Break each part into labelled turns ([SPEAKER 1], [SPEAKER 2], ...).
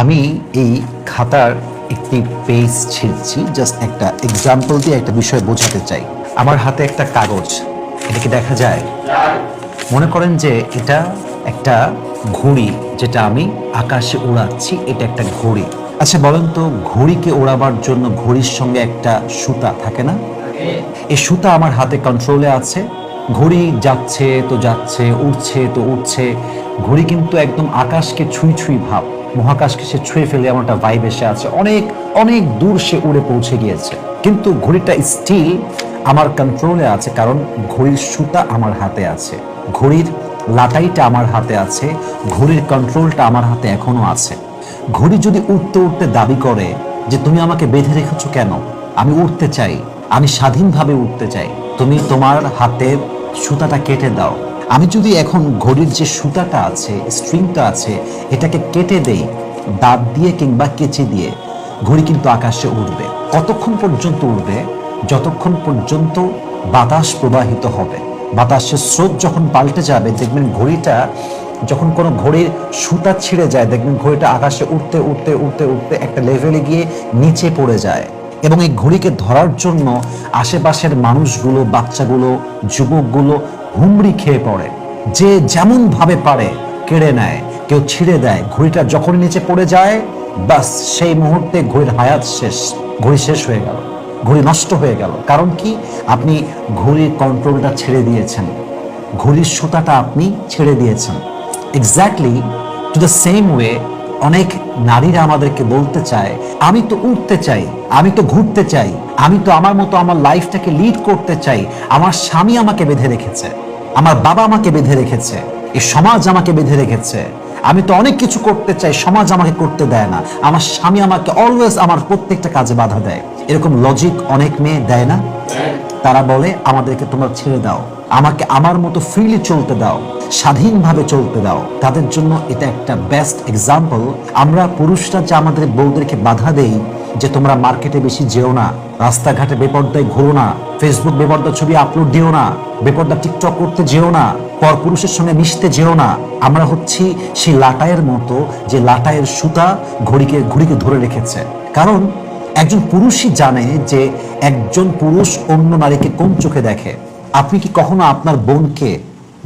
[SPEAKER 1] আমি এই খাতার একটি পেজ ছিঁড়ছি জাস্ট একটা এক্সাম্পল দিয়ে একটা বিষয় বোঝাতে চাই। আমার হাতে একটা কাগজ এটাকে দেখা যায়? মনে করেন যে এটা একটা ঘড়ি যেটা আমি আকাশে উড়াচ্ছি এটা একটা ঘড়ি। আচ্ছা বলেন তো ঘড়িকে ওড়াবার জন্য ঘড়ির সঙ্গে একটা সুতা থাকে না? এই সুতা আমার হাতে কন্ট্রোলে আছে ঘড়ি যাচ্ছে তো যাচ্ছে উঠছে তো উঠছে ঘড়ি কিন্তু একদম আকাশকে ছুঁই ছুঁই ভাব। মহাকাশকে সে ছুঁয়ে ফেলে আমার একটা ভাইব এসে আছে। অনেক অনেক দূর সে উড়ে পৌঁছে গিয়েছে। কিন্তু ঘড়িটা স্টিল আমার কন্ট্রোলে আছে, কারণ ঘড়ির সুতা আমার হাতে আছে। ঘড়ির লাটাইটা আমার হাতে আছে। ঘড়ির কন্ট্রোলটা আমার হাতে এখনও আছে। ঘড়ি যদি উঠতে উঠতে দাবি করে যে, তুমি আমাকে বেঁধে রেখেছো কেন? আমি উঠতে চাই। আমি স্বাধীনভাবে উঠতে চাই। তুমি তোমার হাতের সুতাটা কেটে দাও। আমি যদি এখন ঘড়ির যে সুতাটা আছে স্ট্রিংটা আছে, এটাকে কেটে দেই দাঁত দিয়ে কিংবা কেচে দিয়ে, ঘড়ি কিন্তু আকাশে উঠবে কতক্ষণ পর্যন্ত উঠবে যতক্ষণ পর্যন্ত বাতাস প্রবাহিত হবে। বাতাসের স্রোত যখন পাল্টে যাবে, দেখবেন ঘড়িটা যখন কোনো ঘড়ির সুতা ছিঁড়ে যায়, দেখবেন ঘড়িটা আকাশে উঠতে উঠতে উঠতে উঠতে একটা লেভেলে গিয়ে নিচে পড়ে যায়। এবং এই ঘড়িকে ধরার জন্য আশেপাশের মানুষগুলো, বাচ্চাগুলো, যুবকগুলো হুমড়ি খেয়ে পড়ে। যে যেমন ভাবে পারে কেড়ে নেয়, কেউ ছিঁড়ে দেয়। ঘড়িটা যখন নিচে পড়ে যায় বাস সেই মুহূর্তে ঘড়ির হায়াত শেষ, ঘড়ি শেষ হয়ে গেল। ঘড়ি নষ্ট হয়ে গেল। কারণ কি? আপনি ঘড়ির কন্ট্রোলটা ছেড়ে দিয়েছেন। ঘড়ির সুতাটা আপনি ছেড়ে দিয়েছেন। Exactly to the same way অনেক নারীরা আমাদেরকে বলতে চায় আমি তো উঠতে চাই আমি তো ঘুরতে চাই আমি তো আমার মতো আমার লাইফটাকে লিড করতে চাই আমার স্বামী আমাকে বেঁধে রেখেছে আমার বাবা আমাকে বেঁধে রেখেছে এই সমাজ আমাকে বেঁধে রেখেছে আমি তো অনেক কিছু করতে চাই সমাজ আমাকে করতে দেয় না আমার স্বামী আমাকে অলওয়েজ আমার প্রত্যেকটা কাজে বাধা দেয়। এরকম লজিক অনেক মেয়ে দেয় না? তারা বলে আমাদেরকে তোমরা ছেড়ে দাও। আমাকে আমার মতো ফ্রিলি চলতে দাও, স্বাধীনভাবে চলতে দাও। তাদের জন্য এটা একটা বেস্ট এক্সাম্পল আমরা পুরুষরা যে আমাদের বউদেরকে বাধা দেই, যে তোমরা মার্কেটে বেশি যেও না, রাস্তাঘাটে বেপর্দায় ঘুরো না ফেসবুক বেপর্দা ছবি আপলোড দিও না, বেপর্দা টিকটক করতে যেও না, পর পুরুষের সঙ্গে মিশতে যেও না, আমরা হচ্ছি সেই লাটায়ের মতো যে লাটায়ের সুতা ঘড়িকে ঘড়িকে ধরে রেখেছে। কারণ একজন পুরুষই জানে যে একজন পুরুষ অন্য নারীকে কোন চোখে দেখে। আপনি কি কখনো আপনার বোনকে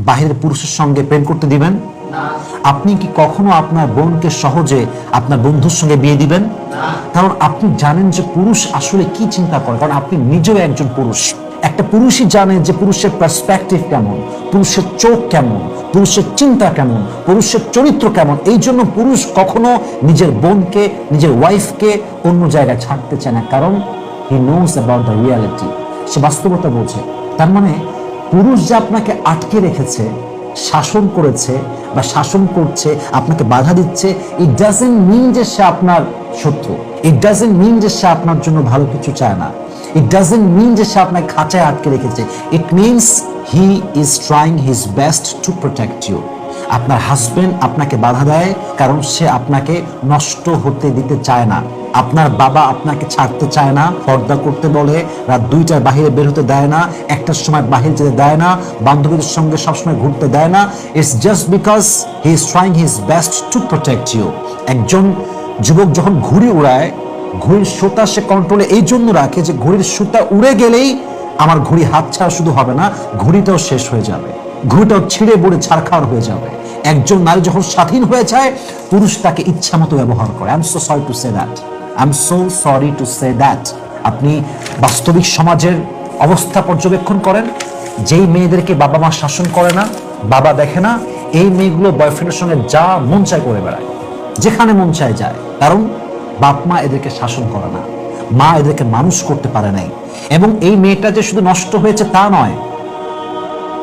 [SPEAKER 1] বাহিরের পুরুষের সঙ্গে প্রেম করতে দিবেন? আপনি কি কখনো আপনার বোনকে সহজে আপনার বন্ধুর সঙ্গে বিয়ে দিবেন? কারণ আপনি জানেন যে পুরুষ আসলে কি চিন্তা করে কারণ আপনি নিজেও একজন পুরুষ। একটা পুরুষই জানে যে পুরুষের পার্সপেক্টিভ কেমন পুরুষের চোখ কেমন পুরুষের চিন্তা কেমন পুরুষের চরিত্র কেমন। এই জন্য পুরুষ কখনো নিজের বোনকে নিজের ওয়াইফকে অন্য জায়গায় ছাড়তে চায় না। কারণ he knows about the reality সে বাস্তবতা বোঝে। তার মানে পুরুষ যে আপনাকে আটকে রেখেছে, শাসন করেছে বা শাসন করছে, আপনাকে বাধা দিচ্ছে ইট ডাজেন্ট মিন যে সে আপনার শত্রু। ইট ডাজেন্ট মিন যে সে আপনার জন্য ভালো কিছু চায় না। ইট ডাজেন্ট মিন যে সে আপনাকে খাঁচায় আটকে রেখেছে। It means he is trying his best to protect you আপনার হাজবেন্ড আপনাকে বাধা দেয়, কারণ সে আপনাকে নষ্ট হতে দিতে চায় না। আপনার বাবা আপনাকে ছাড়তে চায় না, পর্দা করতে বলে, রাত দুইটার বাহিরে বের হতে দেয় না, একটার সময় বাহিরে যেতে দেয় না, বান্ধবীদের সঙ্গে সবসময় ঘুরতে দেয় না। It's just because he is trying his best to protect you একজন যুবক যখন ঘুড়ি উড়ায়, ঘড়ির সুতা সে কন্ট্রোলে এই জন্য রাখে যে ঘড়ির সুতা উড়ে গেলেই আমার ঘড়ি হাত ছাড়া শুধু হবে না, ঘড়িটাও শেষ হয়ে যাবে। ঘড়িটাও ছিঁড়ে বুড়ে ছাড়খাড় হয়ে যাবে। একজন নারী যখন স্বাধীন হয়ে যায়, পুরুষ তাকে ইচ্ছা মতো ব্যবহার করে। I am so sorry to say that I am so sorry to say that আপনি বাস্তবিক সমাজের অবস্থা পর্যবেক্ষণ করেন। যেই মেয়েদেরকে বাবা মা শাসন করে না, বাবা দেখে না, এই মেয়েগুলো বয়ফ্রেন্ডের সঙ্গে যা মন চায় করে বেড়ায়। যেখানে মন চায় যায়। কারণ বাপ মা এদেরকে শাসন করে না। মা এদেরকে মানুষ করতে পারে নাই। এবং এই মেয়েটা যে শুধু নষ্ট হয়েছে তা নয়,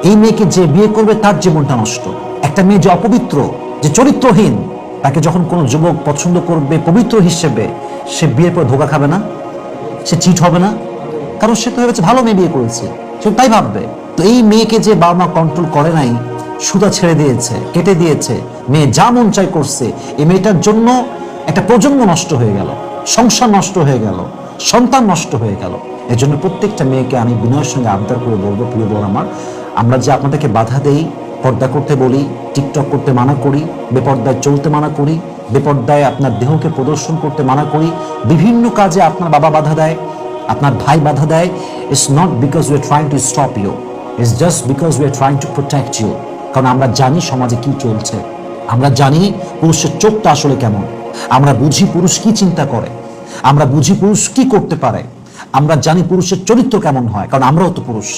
[SPEAKER 1] এই মেয়েকে যে বিয়ে করবে তার জীবনটা নষ্ট। একটা মেয়ে যে অপবিত্র, যে চরিত্রহীন, তাকে যখন কোনো যুবক পছন্দ করবে পবিত্র হিসেবে সে বিয়ের পর ধোকা খাবে না? সে চিট হবে না? কারণ সে তো ভেবেছে ভালো মেয়ে বিয়ে করেছে। সে তাই ভাববে। তো এই মেয়েকে যে বাবা মা কন্ট্রোল করে নাই, সুতা ছেড়ে দিয়েছে, কেটে দিয়েছে, মেয়ে যা মন চাই করছে, এই মেয়েটার জন্য একটা প্রজন্ম নষ্ট হয়ে গেল, সংসার নষ্ট হয়ে গেল, সন্তান নষ্ট হয়ে গেল। এর জন্য প্রত্যেকটা মেয়েকে আমি বিনয়ের সঙ্গে আবদার করে বলব, প্রিয় বোন আমার, আমরা যে আপনাদেরকে বাধা দেই পর্দা করতে বলি, টিকটক করতে মানা করি, বেপর্দায় চলতে মানা করি, বেপর্দায় আপনার দেহকে প্রদর্শন করতে মানা করি, বিভিন্ন কাজে আপনার বাবা বাধা দেয়, আপনার ভাই বাধা দেয় it's not because we are trying to stop you it's just because we are trying to protect you কারণ আমরা জানি সমাজে কি চলছে, আমরা জানি পুরুষের চোখটা আসলে কেমন, আমরা বুঝি পুরুষ কি চিন্তা করে, আমরা বুঝি পুরুষ কি করতে পারে, আমরা জানি পুরুষের চরিত্র কেমন হয়, কারণ আমরাও তো পুরুষ,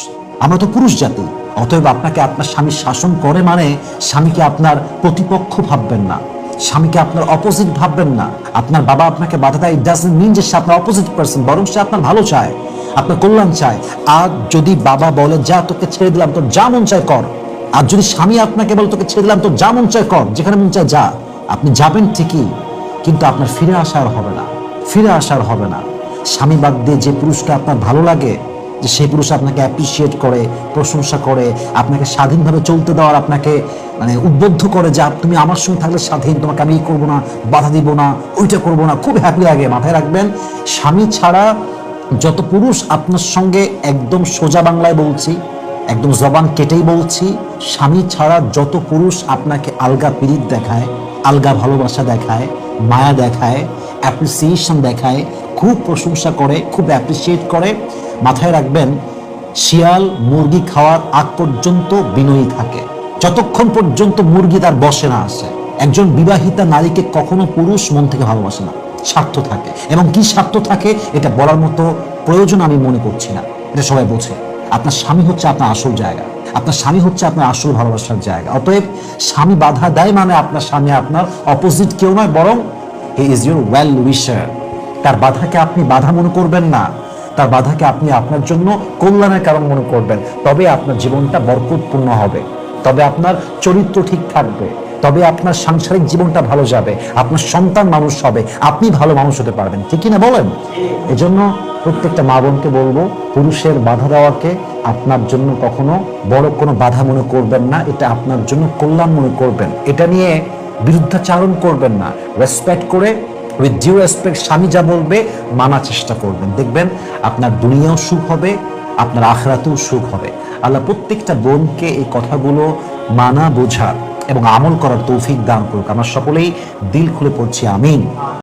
[SPEAKER 1] আমরা তো পুরুষ জাতি অতএব আপনাকে আপনার স্বামী শাসন করে মানে স্বামীকে আপনার প্রতিপক্ষ ভাববেন না। স্বামীকে আপনার অপোজিট ভাববেন না। আপনার বাবা আপনাকে বাধা দেয় ইট ডাজেন্ট মিন যে সে আপনার অপোজিট পার্সন বরং সে আপনার ভালো চায়, আপনার কল্যাণ চায়। আর যদি বাবা বলে, যা তোকে ছেড়ে দিলাম, তোর যা মন চায় কর। আর যদি স্বামী আপনাকে বলে, তোকে ছেড়ে দিলাম, তোর যা মন চায় কর, যেখানে মন চায় যা। আপনি যাবেন ঠিকই, কিন্তু আপনার ফিরে আসার হবে না, ফিরে আসার হবে না। স্বামী বাদ দিয়ে যে পুরুষকে আপনার ভালো লাগে যে সেই পুরুষ আপনাকে অ্যাপ্রিসিয়েট করে, প্রশংসা করে, আপনাকে স্বাধীনভাবে চলতে দেওয়ার আপনাকে মানে উদ্বুদ্ধ করে যে তুমি আমার সঙ্গে থাকলে স্বাধীন, তোমাকে আমি করব না, বাধা দিব না, ওইটা করব না, খুব হ্যাপি লাগে, মাথায় রাখবেন। স্বামী ছাড়া যত পুরুষ আপনার সঙ্গে একদম সোজা বাংলায় বলছি, একদম জবান কেটেই বলছি, স্বামী ছাড়া যত পুরুষ আপনাকে আলগা পিরিত দেখায়, আলগা ভালোবাসা দেখায়, মায়া দেখায় অ্যাপ্রিসিয়েশন দেখায়, খুব প্রশংসা করে, খুব অ্যাপ্রিসিয়েট করে মাথায় রাখবেন, শিয়াল মুরগি খাওয়ার আগ পর্যন্ত বিনয়ী থাকে। যতক্ষণ পর্যন্ত মুরগি তার বসে না আসে একজন বিবাহিতা নারীকে কখনো পুরুষ মন থেকে ভালোবাসে না। স্বার্থ থাকে। এবং কি স্বার্থ থাকে, এটা বলার মতো প্রয়োজন আমি মনে করছি না। এটা সবাই বোঝে। আপনার স্বামী হচ্ছে আপনার আসল জায়গা। আপনার স্বামী হচ্ছে আপনার আসল ভালোবাসার জায়গা। অতএব স্বামী বাধা দেয় মানে আপনার স্বামী আপনার অপোজিট কেউ নয়, বরং he is your well wisher তার বাধাকে আপনি বাধা মনে করবেন না। তার বাধাকে আপনি আপনার জন্য কল্যাণের কারণ মনে করবেন। তবে আপনার জীবনটা বরকতপূর্ণ হবে। তবে আপনার চরিত্র ঠিক থাকবে। তবে আপনার সাংসারিক জীবনটা ভালো যাবে। আপনার সন্তান মানুষ হবে। আপনি ভালো মানুষ হতে পারবেন। ঠিক কিনা বলেন? এজন্য প্রত্যেকটা মা বোনকে বলব, পুরুষের বাধা দেওয়াকে আপনার জন্য কখনো বড় কোনো বাধা মনে করবেন না। এটা আপনার জন্য কল্যাণ মনে করবেন। এটা নিয়ে বিরুদ্ধাচারণ করবেন না। রেসপেক্ট করে উইথ ডিউ রেসপেক্ট স্বামী যা বলবে, মানার চেষ্টা করবেন। দেখবেন, আপনার দুনিয়াও সুখ হবে, আপনার আখরাতেও সুখ হবে। আল্লাহ প্রত্যেকটা বোনকে এই কথাগুলো মানা বোঝার এবং আমল করার তৌফিক দান করুক। আমরা সকলেই দিল খুলে পড়ছি, আমিন।